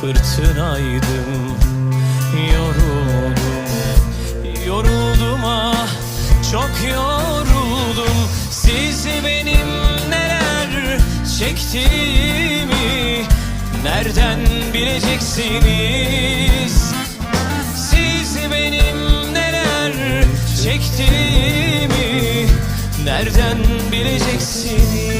fırtınaydım, yoruldum, yoruldum ah, çok yoruldum. Siz benim neler çektiğimi nereden bileceksiniz? Siz benim neler çektiğimi nereden bileceksiniz?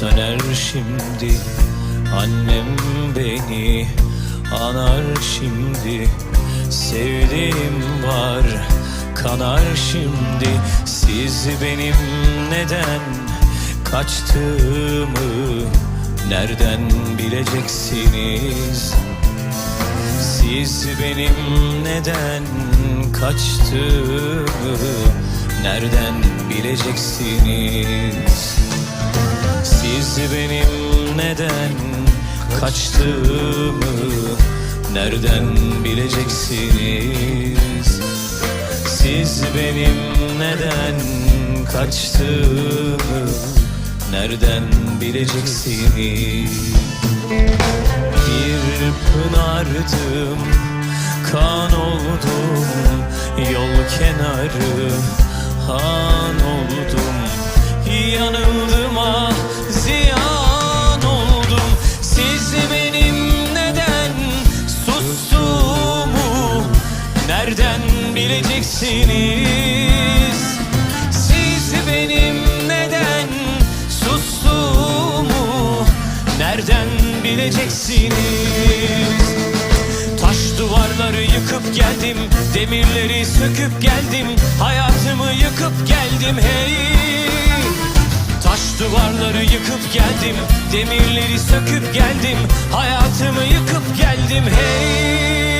Söner şimdi Annem beni anar şimdi Sevdiğim var kanar şimdi Siz benim neden kaçtığımı Nereden bileceksiniz? Siz benim neden kaçtığımı nereden bileceksiniz? Benim neden kaçtığımı nereden bileceksiniz? Siz benim neden kaçtığımı nereden bileceksiniz? Bir pınardım, kan oldum, yol kenarı han oldum. Yanıldım nereden bileceksiniz? Siz benim neden sustuğumu nereden bileceksiniz? Taş duvarları yıkıp geldim Demirleri söküp geldim Hayatımı yıkıp geldim hey Taş duvarları yıkıp geldim Demirleri söküp geldim Hayatımı yıkıp geldim hey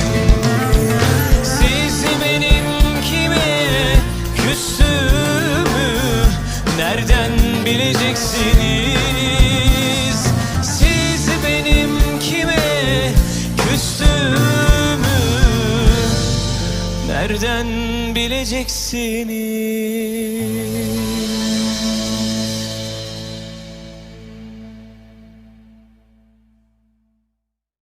göreceksiniz